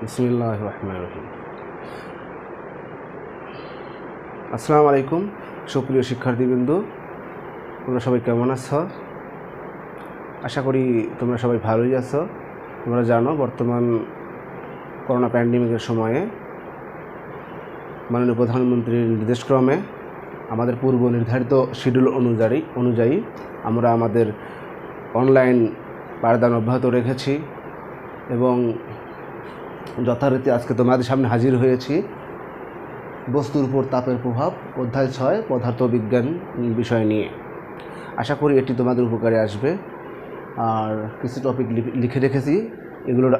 বিসমিল্লাহ রহমান রহিম আসসালামু আলাইকুম সুপ্রিয় শিক্ষার্থীবৃন্দ। তোমরা সবাই কেমন আছো? আশা করি তোমরা সবাই ভালোই আছো। তোমরা জানো, বর্তমান করোনা প্যান্ডেমিকের সময়ে মাননীয় প্রধানমন্ত্রীর নির্দেশক্রমে আমাদের পূর্ব নির্ধারিত শিডিউল অনুযায়ী অনুযায়ী আমরা আমাদের অনলাইন পাঠদান অব্যাহত রেখেছি এবং যথারীতি আজকে তোমাদের সামনে হাজির হয়েছি। বস্তুর উপর তাপের প্রভাব, অধ্যায় ছয় পদার্থবিজ্ঞান বিষয় নিয়ে। আশা করি এটি তোমাদের উপকারে আসবে। আর কিছু টপিক লিখে রেখেছি, এগুলোর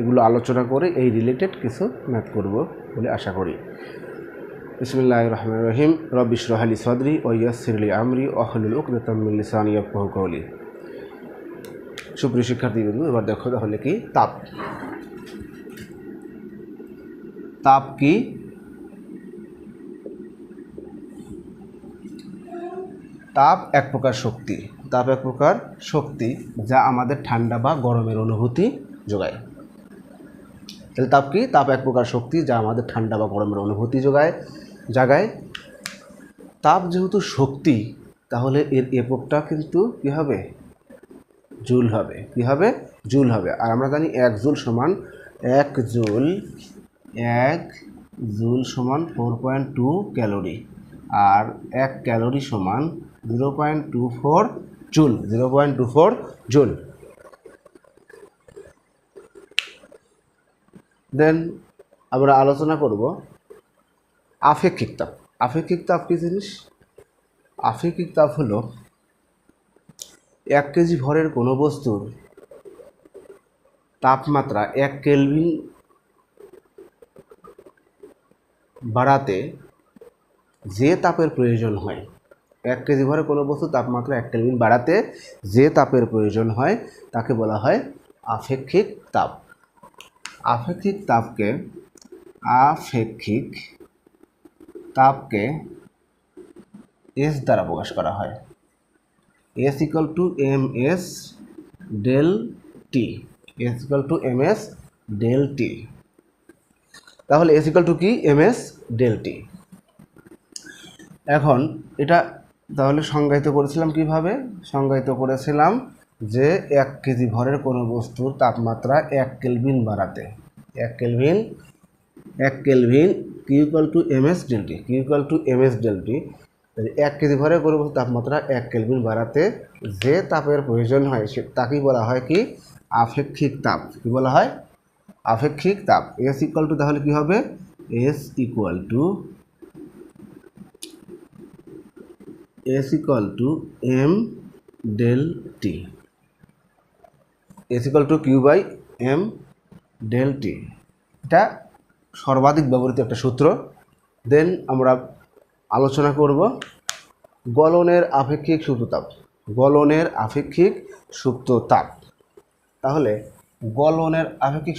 এগুলো আলোচনা করে এই রিলেটেড কিছু ম্যাথ করব বলে আশা করি। বিসমিল্লাহ রহমান রহিম রবিশ রহালি সদরি ও ইয়াসিরলি আমরি অহলুল উকদাতামিল্লিসানি ইয়াফকাহু কওলি। সুপ্রিয় শিক্ষার্থীবৃন্দ এবার দেখো তাহলে কি? তাপ। তাপ কি? তাপ এক প্রকার শক্তি। তাপ এক প্রকার শক্তি যা আমাদের ঠান্ডা বা গরমের অনুভূতি যোগায়। তাহলে তাপ কি? তাপ এক প্রকার শক্তি যা আমাদের ঠান্ডা বা গরমের অনুভূতি যোগায়, জাগায়। তাপ যেহেতু শক্তি, তাহলে এর এককটা কিন্তু কী হবে? জুল হবে। কী হবে? জুল হবে। আর আমরা জানি এক জুল সমান এক জুল এক জুল সমান ফোর পয়েন্ট টু ক্যালোরি। আর এক ক্যালোরি সমান zero point two four joule, zero point two four joule. Then আমরা আলোচনা করব আপেক্ষিক তাপ। আপেক্ষিক তাপ কী জিনিস? আপেক্ষিক তাপ হলো এক কেজি ভরের কোনো বস্তুর তাপমাত্রা এক কেলভিন বাড়াতে যে তাপের প্রয়োজন হয়, এক কেজি ভরে কোনো বস্তু তাপমাত্রা এক কেলভিন বাড়াতে যে তাপের প্রয়োজন হয়, তাকে বলা হয় আপেক্ষিক তাপ। আপেক্ষিক তাপকে আপেক্ষিক তাপকে এস দ্বারা প্রকাশ করা হয়। S equal to M S del T S equal to M S del T তাহলে এস ইকাল টু কি? এম এস ডেল টি এখন এটা তাহলে সংজ্ঞায়িত করেছিলাম কীভাবে? সংজ্ঞায়িত করেছিলাম যে এক কেজি ভরের কোনো বস্তুর তাপমাত্রা এক কেলভিন বাড়াতে। এক কেলভিন এক kelvin Q equal to M S delta T Q equal to M S delta T এক কেজি ভরে কোনো বস্তু তাপমাত্রা এক কেলভিন বাড়াতে যে তাপের প্রয়োজন হয়, সে তাকেই বলা হয় কি? আপেক্ষিক তাপ। কি বলা হয়? আপেক্ষিক তাপ। এস ইকুয়াল টু তাহলে কী হবে? S equal to S equal to M del T S equal to Q by M del T. এটা সর্বাধিক ব্যবহৃত একটা সূত্র। দেন আমরা আলোচনা করব গলনের আপেক্ষিক সুপ্ততাপ গলনের আপেক্ষিক সুপ্ত তাপ তাহলে গলনের আপেক্ষিক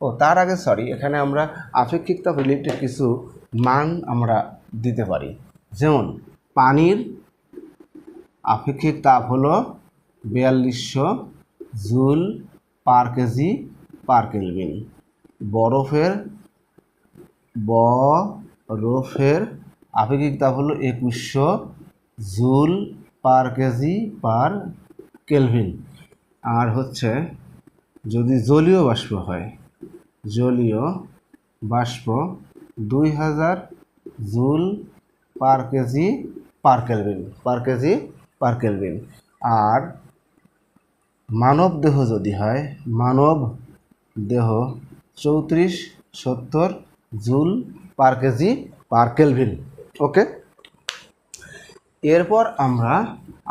ও, তার আগে সরি এখানে আমরা আপেক্ষিক তাপ রিলেটেড কিছু মান আমরা দিতে পারি। যেমন, পানির আপেক্ষিক তাপ হলো বিয়াল্লিশশো joule per kg per kelvin বরফের বরফের আপেক্ষিক তাপ হলো একুশশো joule per kg per kelvin আর হচ্ছে, যদি জলীয় বাষ্প হয়, জলীয় বাষ্প দুই হাজার joule per kg per kelvin per kg per kelvin আর মানব দেহ যদি হয়, মানব দেহ চৌত্রিশ, সত্তর joule per kg per kelvin. Okay? এরপর আমরা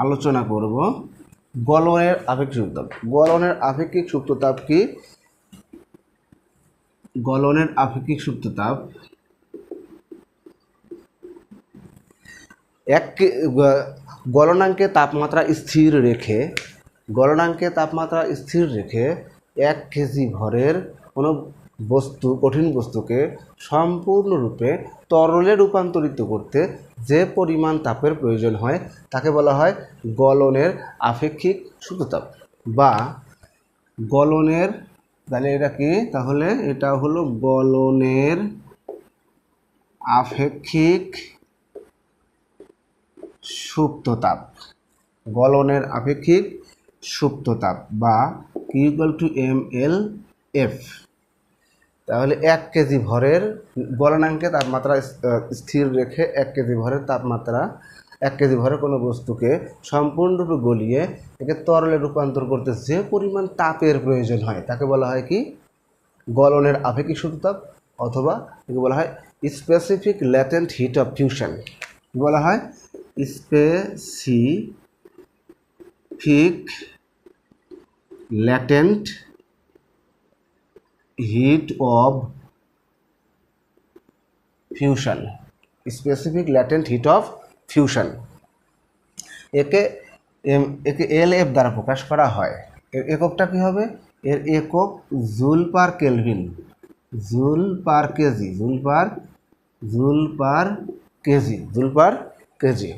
আলোচনা করব গলনের আপেক্ষিক সুক্তাপ গলনের আপেক্ষিক সুপ্ততাপ কি? গলনের আপেক্ষিক সুপ্ততাপ এক গলনাঙ্কে তাপমাত্রা স্থির রেখে গলনাঙ্কে তাপমাত্রা স্থির রেখে এক কেজি ভরের কোনো বস্তু, কঠিন বস্তুকে সম্পূর্ণরূপে তরলে রূপান্তরিত করতে যে পরিমাণ তাপের প্রয়োজন হয়, তাকে বলা হয় গলনের আপেক্ষিক সূত্রতাপ বা গলনের, তাহলে এটা কি? তাহলে এটা হলো গলনের আপেক্ষিক সুপ্ততাপ। গলনের আপেক্ষিক সুপ্ততাপ বা equal to M L F তাহলে এক কেজি ভরের গলনাঙ্কে তাপমাত্রা স্থির রেখে এক কেজি ভরের তাপমাত্রা, এক কেজি ভরের কোনো বস্তুকে সম্পূর্ণরূপে গলিয়ে একে তরলে রূপান্তর করতে যে পরিমাণ তাপের প্রয়োজন হয়, তাকে বলা হয় কি? গলনের আপেক্ষিক সূত্রতাপ অথবা একে বলা হয় specific latent heat of fusion বলা হয় specific latent heat of fusion specific latent heat of fusion একে এম, একে এল এফ দ্বারা প্রকাশ করা হয়। এর এককটা কী হবে? এর একক joule per kelvin. Joule per kg, joule per joule per kg, joule per kg.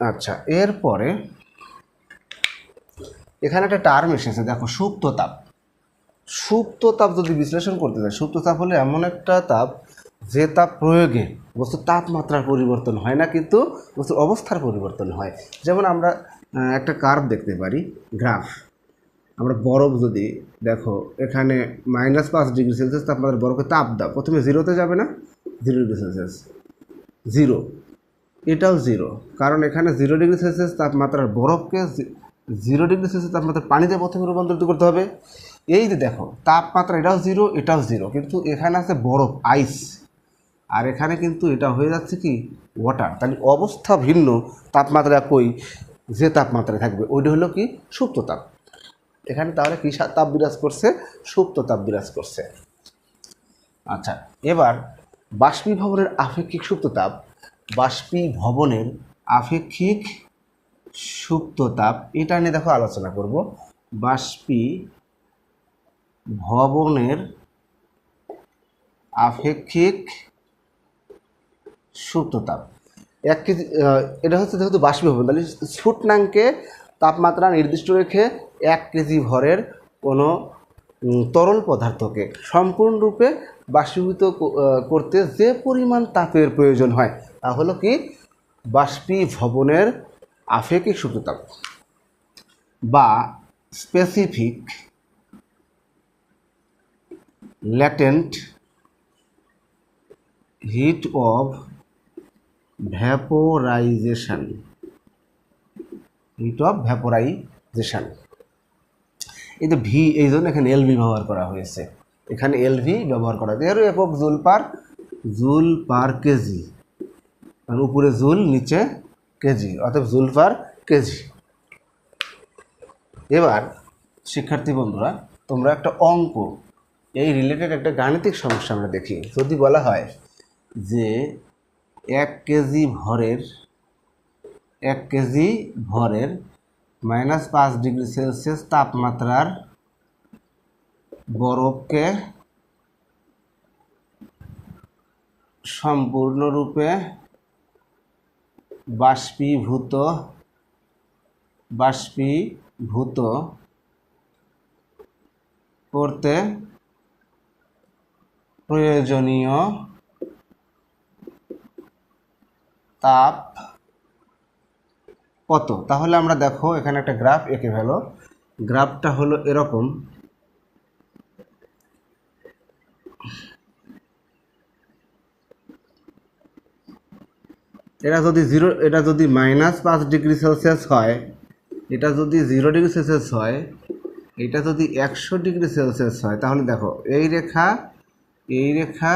আচ্ছা এরপরে এখানে একটা টার্ম এসেছে, দেখো, সুপ্ত তাপ। সুপ্ত তাপ যদি বিশ্লেষণ করতে চাই সুপ্ত তাপ হলে এমন একটা তাপ যে তাপ প্রয়োগে বস্তুর তাপমাত্রার পরিবর্তন হয় না, কিন্তু বস্তুর অবস্থার পরিবর্তন হয়। যেমন আমরা একটা কার্ভ দেখতে পারি গ্রাফ আমরা বরফ যদি, দেখো, এখানে মাইনাস পাঁচ ডিগ্রি সেলসিয়াস তাপমাত্রা বরফে তাপ দাও, প্রথমে জিরোতে যাবে না জিরো ডিগ্রি সেলসিয়াস জিরো এটাও জিরো কারণ এখানে জিরো ডিগ্রি সেলসিয়াস তাপমাত্রার বরফকে জিরো ডিগ্রি সেলসিয়াস তাপমাত্রার পানিতে প্রথমে রূপান্তরিত করতে হবে। এই যে দেখো, তাপমাত্রা এটাও জিরো এটাও জিরো কিন্তু এখানে আছে বরফ আইস আর এখানে কিন্তু এটা হয়ে যাচ্ছে কি ওয়াটার তাহলে অবস্থা ভিন্ন, তাপমাত্রা কই, যে তাপমাত্রায় থাকবে, ওইটা হলো কি, সুপ্ত তাপ। এখানে তাহলে কি তাপ বিরাজ করছে? সুপ্ত তাপ বিরাজ করছে। আচ্ছা এবার বাষ্পীভবনের আপেক্ষিক সুপ্ততাপ বাষ্পীভবনের আপেক্ষিক সুপ্ততাপ, এটা নিয়ে দেখো আলোচনা করব। বাষ্পী ভবনের আপেক্ষিক সুপ্ত তাপ এক কেজি এটা হচ্ছে যেহেতু বাষ্পীভবন তাহলে স্ফুটনাঙ্কে তাপমাত্রা নির্দিষ্ট রেখে এক কেজি ভরের কোনো তরল পদার্থকে সম্পূর্ণরূপে বাষ্পীভূত করতে যে পরিমাণ তাপের প্রয়োজন হয়, তা হলো কি? বাষ্পীভবনের আপেক্ষিক সুপ্ততাপ বা specific latent heat of vaporisation heat of vaporisation এই তো ভি এই জন্য এখানে এলভি ব্যবহার করা হয়েছে। এখানে এলভি ব্যবহার করা হয়েছে। এরও একক joule per joule per kg. আর উপরে জুল, নিচে কেজি, অর্থাৎ জুল পার কেজি। এবার, শিক্ষার্থী বন্ধুরা, তোমরা একটা অঙ্ক, এই রিলেটেড একটা গাণিতিক সমস্যা আমরা দেখি। যদি বলা হয় যে এক কেজি ভরের, এক কেজি ভরের মাইনাস পাঁচ ডিগ্রি সেলসিয়াস তাপমাত্রার বরফকে সম্পূর্ণরূপে বাষ্পীভূত বাষ্পীভূত করতে প্রয়োজনীয় তাপ কত? তাহলে আমরা দেখো এখানে একটা গ্রাফ এঁকে ফেলো। গ্রাফটা হলো এরকম। এটা যদি জিরো এটা যদি মাইনাস পাঁচ ডিগ্রি সেলসিয়াস হয়, এটা যদি জিরো ডিগ্রি সেলসিয়াস হয়, এটা যদি একশো ডিগ্রি সেলসিয়াস হয়, তাহলে দেখো, এই রেখা এই রেখা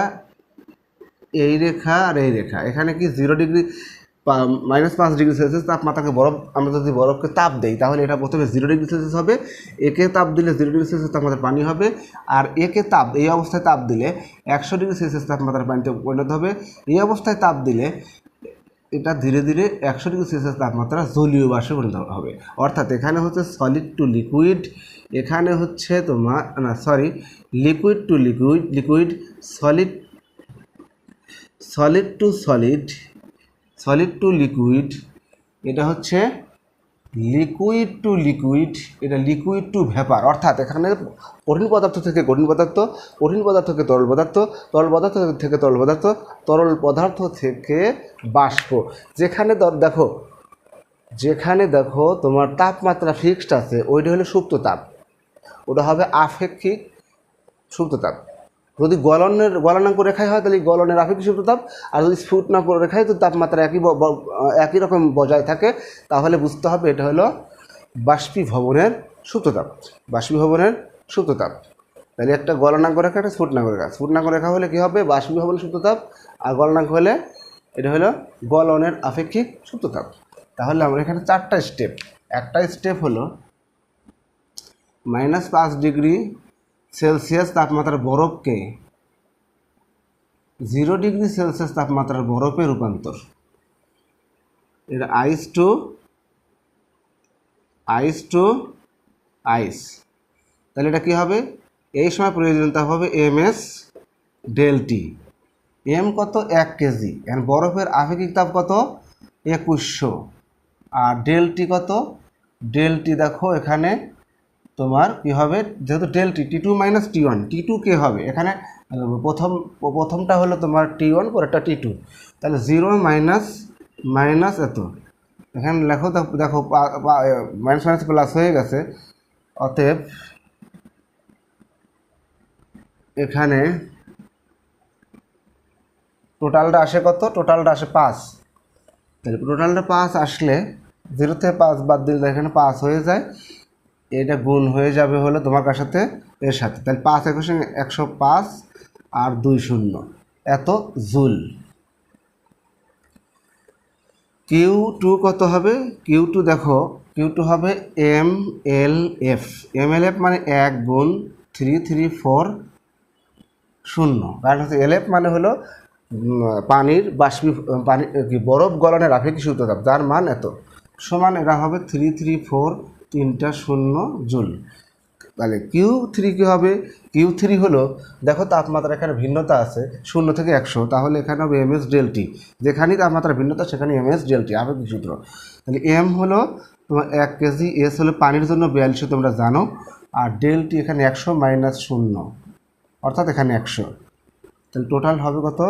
এই রেখা আর এই রেখা। এখানে কি জিরো ডিগ্রি মাইনাস পাঁচ ডিগ্রি সেলসিয়াস তাপমাত্রাকে বরফ, আমরা যদি বরফকে তাপ দেই, তাহলে এটা প্রথমে জিরো ডিগ্রি সেলসিয়াস হবে, একে তাপ দিলে জিরো ডিগ্রি সেলসিয়াস তাপমাত্রা পানি হবে, আর একে তাপ, এই অবস্থায় তাপ দিলে একশো ডিগ্রি সেলসিয়াস তাপমাত্রার পানিতে পরিণত হবে, এই অবস্থায় তাপ দিলে এটা ধীরে ধীরে একশো ডিগ্রি সেলসিয়াস তাপমাত্রা জলীয় বাষ্পে পরিণত হবে। অর্থাৎ এখানে হচ্ছে সলিড টু লিকুইড এখানে হচ্ছে তোমার, না sorry liquid to liquid liquid solid solid to solid solid to liquid এটা হচ্ছে লিকুইড টু লিকুইড এটা লিকুইড টু ভেপার অর্থাৎ এখানে কঠিন পদার্থ থেকে কঠিন পদার্থ কঠিন পদার্থ থেকে তরল পদার্থ তরল পদার্থ থেকে তরল পদার্থ তরল পদার্থ থেকে বাষ্প। যেখানে দেখো যেখানে দেখো তোমার তাপমাত্রা ফিক্সড আছে, ওইটা হলো সুপ্ত তাপ। ওটা হবে আপেক্ষিক সুপ্ত তাপ। যদি গলনের গলনাঙ্ক রেখায় হয়, তাহলে গলনের আপেক্ষিক তাপ আর যদি স্ফুটনাঙ্ক রেখায় তো তাপমাত্রা একই একই রকম বজায় থাকে। তাহলে বুঝতে হবে এটা হলো বাষ্পীভবনের সুপ্ততাপ বাষ্পীভবনের সুপ্ততাপ তাহলে একটা গলনাঙ্ক রেখা, একটা স্ফুটনাঙ্ক রেখা। স্ফুটনাঙ্ক রেখা হলে কী হবে? বাষ্পীভবনের সুপ্ততাপ আর গলনাঙ্ক হলে এটা হলো গলনের আপেক্ষিক সুপ্ততাপ তাহলে আমরা এখানে চারটা স্টেপ একটা স্টেপ হলো মাইনাস পাঁচ ডিগ্রি সেলসিয়াস তাপমাত্রার বরফকে জিরো ডিগ্রি সেলসিয়াস তাপমাত্রার বরফে রূপান্তর। এটা আইস টু আইস টু আইস তাহলে এটা কী হবে? এই সময় প্রয়োজনীয়তা হবে এম এস ডেলটি এম কত? এক কেজি এখন বরফের আপেক্ষিক তাপ কত? একুশশো। আর ডেলটি কত? ডেলটি দেখো এখানে তোমার কি হবে? যেহেতু del T T two minus T one T two কে হবে? এখানে প্রথম, প্রথমটা হলো তোমার টি ওয়ান পরেরটা টি টু তাহলে জিরো মাইনাস মাইনাস এত। এখানে লেখো দেখো- দেখো মাইনাস মাইনাস প্লাস হয়ে গেছে। অতএব, এখানে টোটালটা আসে কত? টোটালটা আসে পাঁচ। তাহলে টোটালটা পাঁচ আসলে জিরো থেকে পাঁচ বাদ দিলে এখানে পাঁচ হয়ে যায়। এটা গুণ হয়ে যাবে হলো তোমার সাথে? এর সাথে। তাহলে পাঁচ একশো একশো পাঁচ আর দুই শূন্য। এত জুল। কিউ টু কত হবে? কিউ টু দেখো, কিউ টু হবে M L F. M L F মানে এক গুণ থ্রি থ্রি ফোর শূন্য। কারণ হচ্ছে এল এফ মানে হলো পানির বাষ্পী, পানি বরফ গলনের আপেক্ষিক সূত্রতাপ। যার মান এত। সমান এরা হবে থ্রি থ্রি ফোর তিনটা শূন্য জুল। তাহলে কিউ থ্রি কী হবে? কিউ থ্রি হলো, দেখো তাপমাত্রা এখানে ভিন্নতা আছে, শূন্য থেকে একশো। তাহলে এখানে হবে এম এস ডেলটি যেখানেই তাপমাত্রা ভিন্নতা সেখানে এম এস ডেলটি আবেগ সূত্র। তাহলে এম হলো তোমার এক কেজি, এস হলো পানির জন্য বিয়াল্লিশশো, তোমরা জানো। আর ডেলটি এখানে একশো মাইনাস শূন্য, অর্থাৎ এখানে একশো। তাহলে টোটাল হবে কত?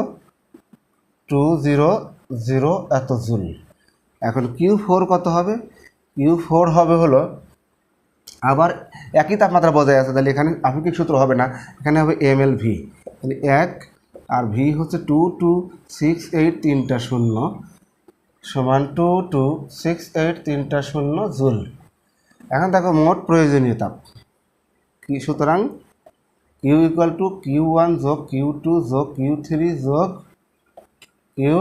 টু জিরো জিরো এত জুল। এখন কিউ ফোর কত হবে? কিউ ফোর হবে হলো, আবার একই তাপমাত্রা বজায় আছে, তাহলে এখানে আপেক্ষিক সূত্র হবে না, এখানে হবে এম এল ভি তাহলে এক আর ভি হচ্ছে টু টু সিক্স এইট তিনটা শূন্য সমান টু টু সিক্স এইট তিনটা শূন্য জুল। এখন দেখো মোট প্রয়োজনীয় তাপ কি, সুতরাং Q equal to Q one যোগ কিউ টু যোগ কিউ থ্রি যোগ কিউ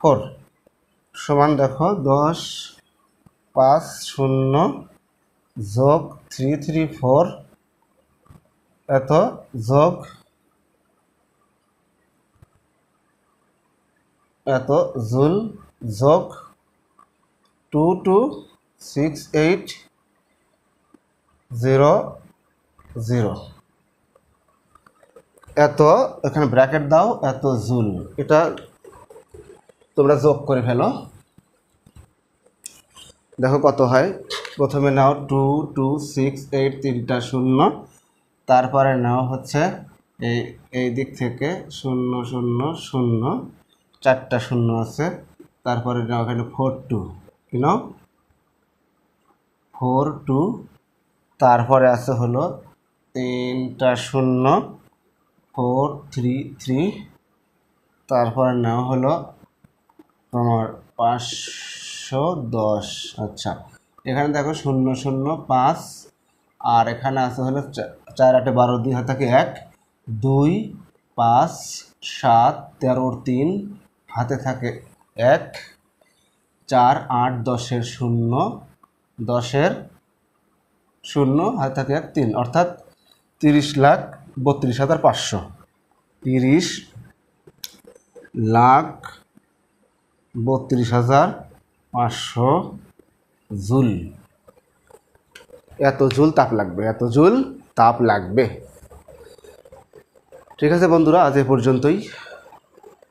ফোর সমান দেখো দশ পাঁচ শূন্য যোগ থ্রি থ্রি ফোর এত যোগ এত জুল যোগ two two six eight zero zero. এত, এখানে ব্র্যাকেট দাও, এত জুল। এটা তোমরা যোগ করে ফেলো। দেখো কত হয়? প্রথমে নাও টু টু সিক্স এইট তিনটা শূন্য। তারপরে নাও হচ্ছে এই এই দিক থেকে শূন্য শূন্য শূন্য, চারটা শূন্য আছে। তারপরে নাও এখানে ফোর টু কি নাও? ফোর টু তারপরে আছে হলো তিনটা শূন্য ফোর থ্রি থ্রি তারপরে নেওয়া হলো তোমার পাঁচশো দশ। আচ্ছা এখানে দেখো শূন্য শূন্য পাঁচ, আর এখানে আছে হলো চার আটে বারো, দুই হাত থাকে এক, দুই, পাঁচ, সাত তেরোর তিন, হাতে থাকে এক, চার, আট, দশের শূন্য দশের শূন্য, হাতে থাকে এক, তিন, অর্থাৎ তিরিশ লাখ বত্রিশ হাজার পাঁচশো। তিরিশ লাখ বত্রিশ হাজার পাঁচশো জুল। এত জুল তাপ লাগবে, এত জুল তাপ লাগবে। ঠিক আছে বন্ধুরা, আজ এ পর্যন্তই।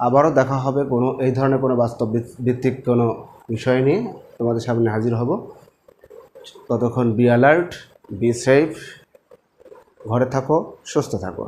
আবারও দেখা হবে কোনো, এই ধরনের কোনো বাস্তব ভিত্তিক কোনো বিষয় নিয়ে। তোমাদের সামনে হাজির হব। ততক্ষণ বি অ্যালার্ট বি সেফ ঘরে থাকো, সুস্থ থাকো।